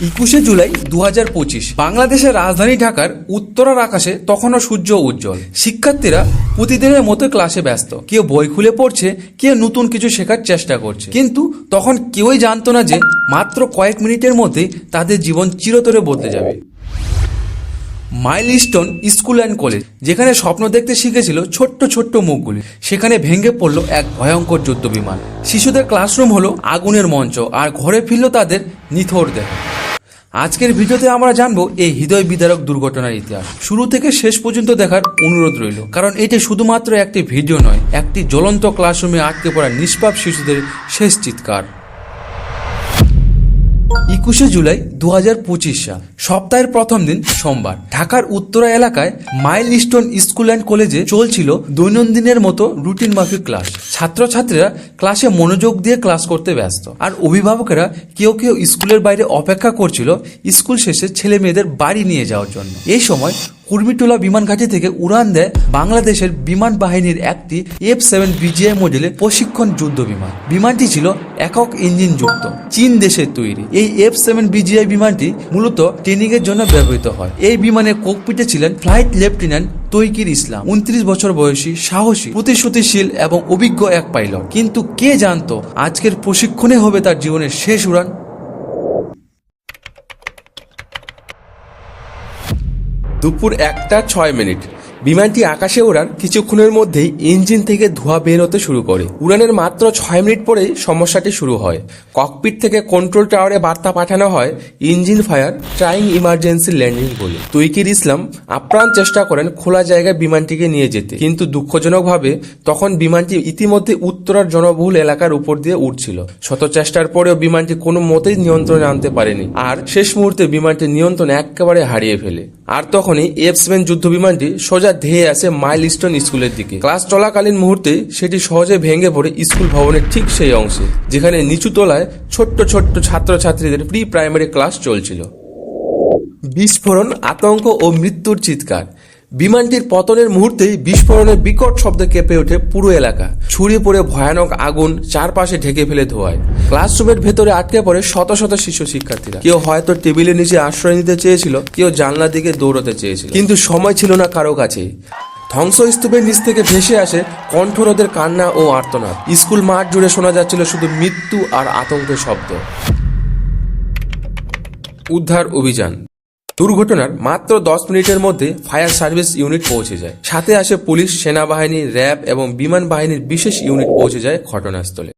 একুশে জুলাই দু হাজার পঁচিশ, বাংলাদেশের রাজধানী ঢাকার উত্তরার আকাশে তখনও সূর্য উজ্জ্বল। শিক্ষার্থীরা প্রতিদিনের মতো ক্লাসে ব্যস্ত। কেউ বই খুলে পড়ছে, কেউ নতুন কিছু শেখার চেষ্টা করছে। কিন্তু তখন কেউই জানতো না যে মাত্র কয়েক মিনিটের মধ্যেই তাদের জীবন চিরতরে বদলে যাবে। মাইলস্টোন স্কুল অ্যান্ড কলেজ, যেখানে স্বপ্ন দেখতে শিখেছিল ছোট্ট ছোট্ট মুখগুলি। সেখানে ভেঙে পড়ল এক ভয়ঙ্কর যুদ্ধ বিমান শিশুদের ক্লাসরুম হলো আগুনের মঞ্চ, আর ঘরে ফিরল তাদের নিথর দেহ। আজকের ভিডিওতে আমরা জানব এই হৃদয় বিদারক দুর্ঘটনার ইতিহাস। শুরু থেকে শেষ পর্যন্ত দেখার অনুরোধ রইল। কারণ এটি শুধুমাত্র একটি ভিডিও নয়, একটি জ্বলন্ত ক্লাসরুমে আটকে পড়া নিষ্পাপ শিশুদের শেষ চিৎকার। একুশে জুলাই দু হাজার পঁচিশ সাল, সপ্তাহের প্রথম দিন সোমবার। ঢাকার উত্তরা এলাকায় মাইল স্টোন স্কুল অ্যান্ড কলেজে চলছিল দৈনন্দিনের মতো রুটিন মাফিক ক্লাস। ছাত্রছাত্রীরা ক্লাসে মনোযোগ দিয়ে ক্লাস করতে ব্যস্ত। আর অভিভাবকেরা কেউ কেউ স্কুলের বাইরে অপেক্ষা করছিল স্কুল শেষে ছেলে মেয়েদের বাড়ি নিয়ে যাওয়ার জন্য। এই সময় কুর্মিটোলা বিমান ঘাঁটি থেকে উড়ান দেয় বাংলাদেশের বিমান বাহিনীর একটি এফ সেভেন বিজিআই মডেলের প্রশিক্ষণ যুদ্ধ বিমান। বিমানটি ছিল একক ইঞ্জিন যুক্ত চীন দেশের তৈরি। এই এফ সেভেন বিজিআই বিমানটি মূলত ট্রেনিং এর জন্য ব্যবহৃত হয়। এই বিমানের কোকপিটে ছিলেন ফ্লাইট লেফটেন্যান্ট তৈকির ইসলাম। উনত্রিশ বছর বয়সী, সাহসী, প্রতিশ্রুতিশীল এবং অভিজ্ঞ এক পাইলট কিন্তু কে জানতো, আজকের প্রশিক্ষণে হবে তার জীবনের শেষ উড়ান? দুপুর একটা, ছয় মিনিট। বিমানটি আকাশে ওড়ার কিছুক্ষণের মধ্যেই ইঞ্জিন থেকে ধোঁয়া বের হতে শুরু করে। উড়ানের মাত্র ছয় মিনিট পরেই সমস্যাটি শুরু হয়। ককপিট থেকে কন্ট্রোল টাওয়ারে বার্তা পাঠানো হয়, engine fire trying emergency landing বলে। তৈকির ইসলাম আপ্রাণ চেষ্টা করেন খোলা জায়গায় বিমানটিকে নিয়ে যেতে। কিন্তু দুঃখজনকভাবে তখন বিমানটি ইতিমধ্যে উত্তরার জনবহুল এলাকার উপর দিয়ে উঠছিল শত চেষ্টার পরেও বিমানটি কোনো মতেই নিয়ন্ত্রণে আনতে পারেনি। আর শেষ মুহূর্তে বিমানটি নিয়ন্ত্রণ একেবারে হারিয়ে ফেলে। আর তখনই এফ সেভেন যুদ্ধ বিমানটি সোজা ধেয়ে আসে মাইলস্টোন স্কুলের দিকে। ক্লাস চলাকালীন মুহূর্তে সেটি সহজে ভেঙে পড়ে স্কুল ভবনের ঠিক সেই অংশে, যেখানে নিচু তলায় ছোট্ট ছোট্ট ছাত্রছাত্রীদের প্রি প্রাইমারি ক্লাস চলছিল। বিস্ফোরণ, আতঙ্ক ও মৃত্যুর চিৎকার। বিমানটির পতনের মুহূর্তেই বিস্ফোরণের বিকট শব্দে কেঁপে ওঠে পুরো এলাকা। ছড়িয়ে পড়ে ভয়ানক আগুন চারপাশে ঢেকে ফেলে ধোয়ায়। ক্লাসরুমের ভেতরে আটকে পড়ে শত শত শিশু শিক্ষার্থীরা। কেউ হয়তো টেবিলের নিচে আশ্রয় নিতে চেয়েছিল, কেউ জানলা দিকে দৌড়তে চেয়েছিল। কিন্তু সময় ছিল না কারও কাছে। ধ্বংসস্তূপের নিচ থেকে ভেসে আসে কণ্ঠরোধের কান্না ও আর্তনাদ। স্কুল মাঠ জুড়ে শোনা যাচ্ছিল শুধু মৃত্যু আর আতঙ্কের শব্দ। উদ্ধার অভিযান। দুর্ঘটনার মাত্র দশ মিনিটের মধ্যে ফায়ার সার্ভিস ইউনিট পৌঁছে যায়। সাথে আসে পুলিশ, সেনাবাহিনী, র্যাব এবং বিমান বাহিনীর বিশেষ ইউনিট পৌঁছে যায় ঘটনাস্থলে।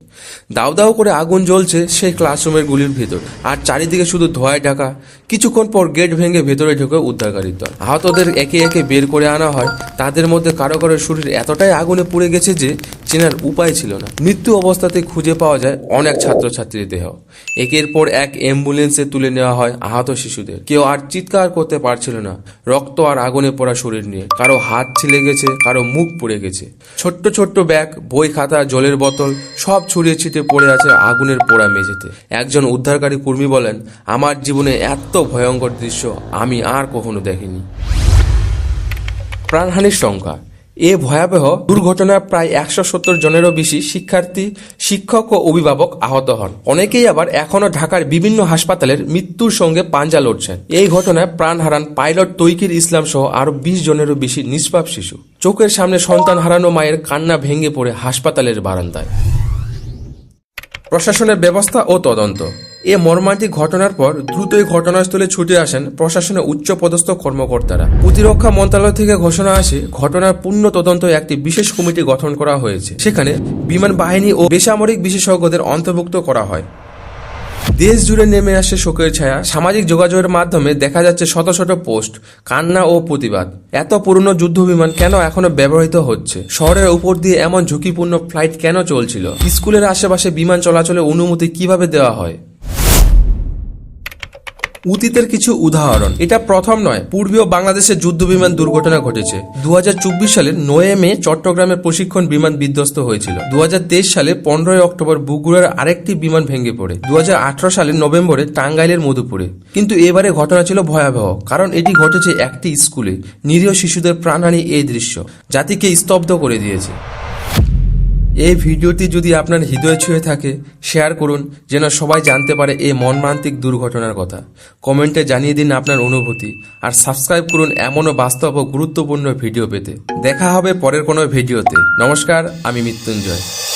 দাউ দাউ করে আগুন জ্বলছে সেই ক্লাসরুমের গুলির ভিতর। আর চারিদিকে শুধু ধোয়ায় ঢাকা। কিছুক্ষণ পর গেট ভেঙে ভেতরে ঢুকে উদ্ধারকারীর দল। আহতদের একে একে বের করে আনা হয়। তাদের মধ্যে কারও কারও শরীর এতটাই আগুনে পুড়ে গেছে যে চেনার উপায় ছিল না। মৃত্যু অবস্থাতে খুঁজে পাওয়া যায় অনেক ছাত্রছাত্রীর দেহ। একের পর এক অ্যাম্বুলেন্সে তুলে নেওয়া হয় আহত শিশুদের। কেউ আর চিৎকার করতে পারছিল না। রক্ত আর আগুনে পড়া শরীর নিয়ে। কারও হাত ছিলে গেছে, কারও মুখ পুড়ে গেছে। ছোট্ট ছোট্ট ব্যাগ, বই খাতা, জলের বোতল সব ছড়িয়ে ছিটে পড়ে আছে আগুনের পোড়া মেঝেতে। একজন উদ্ধারকারী কর্মী বলেন, আমার জীবনে এত ভয়ঙ্কর দৃশ্য আমি আর কখনো দেখিনি। প্রাণহানির সংখ্যা। এ ভয়াবহ দুর্ঘটনায় প্রায় একশো সত্তর জনেরও বেশি শিক্ষার্থী, শিক্ষক ও অভিভাবক আহত হন। অনেকেই আবার এখনও ঢাকার বিভিন্ন হাসপাতালের মৃত্যুর সঙ্গে পাঞ্জা লড়ছেন। এই ঘটনায় প্রাণ হারান পাইলট তৈকির ইসলাম সহ আরও বিশ জনেরও বেশি নিষ্পাপ শিশু। চোখের সামনে সন্তান হারানো মায়ের কান্না ভেঙে পড়ে হাসপাতালের বারান্দায়। প্রশাসনের ব্যবস্থা ও তদন্ত। এ মর্মান্তিক ঘটনার পর দ্রুতই ঘটনাস্থলে ছুটে আসেন প্রশাসনের উচ্চপদস্থ কর্মকর্তারা। প্রতিরক্ষা মন্ত্রণালয় থেকে ঘোষণা আসে, ঘটনার পূর্ণ তদন্ত একটি বিশেষ কমিটি গঠন করা হয়েছে। সেখানে বিমান বাহিনী ও বেসামরিক বিশেষজ্ঞদের অন্তর্ভুক্ত করা হয়। দেশ জুড়ে নেমে আসে শোকের ছায়া। সামাজিক যোগাযোগের মাধ্যমে দেখা যাচ্ছে শত শত পোস্ট, কান্না ও প্রতিবাদ। এত পুরনো যুদ্ধ বিমান কেন এখনও ব্যবহৃত হচ্ছে? শহরের উপর দিয়ে এমন ঝুঁকিপূর্ণ ফ্লাইট কেন চলছিল? স্কুলের আশেপাশে বিমান চলাচলের অনুমতি কীভাবে দেওয়া হয়? অতীতের কিছু উদাহরণ। এটা প্রথম নয়, পূর্বেও বাংলাদেশে যুদ্ধ বিমান দুর্ঘটনা ঘটেছে। দু সালের নয় মে চট্টগ্রামের প্রশিক্ষণ বিমান বিধ্বস্ত হয়েছিল। দু হাজার তেইশ সালে পনেরোই অক্টোবর বগুড়ার আরেকটি বিমান ভেঙে পড়ে। দু সালের নভেম্বরে টাঙ্গাইলের মধুপুরে। কিন্তু এবারে ঘটনা ছিল ভয়াবহ, কারণ এটি ঘটেছে একটি স্কুলে। নিরীহ শিশুদের প্রাণহানি এই দৃশ্য। জাতিকে স্তব্ধ করে দিয়েছে। এই ভিডিওটি যদি আপনার হৃদয় ছুঁয়ে থাকে শেয়ার করুন, যেন সবাই জানতে পারে এই মনমান্তিক দুর্ঘটনার কথা। কমেন্টে জানিয়ে দিন আপনার অনুভূতি, আর সাবস্ক্রাইব করুন এমনও বাস্তব ও গুরুত্বপূর্ণ ভিডিও পেতে। দেখা হবে পরের কোনো ভিডিওতে। নমস্কার, আমি মৃত্যুঞ্জয়।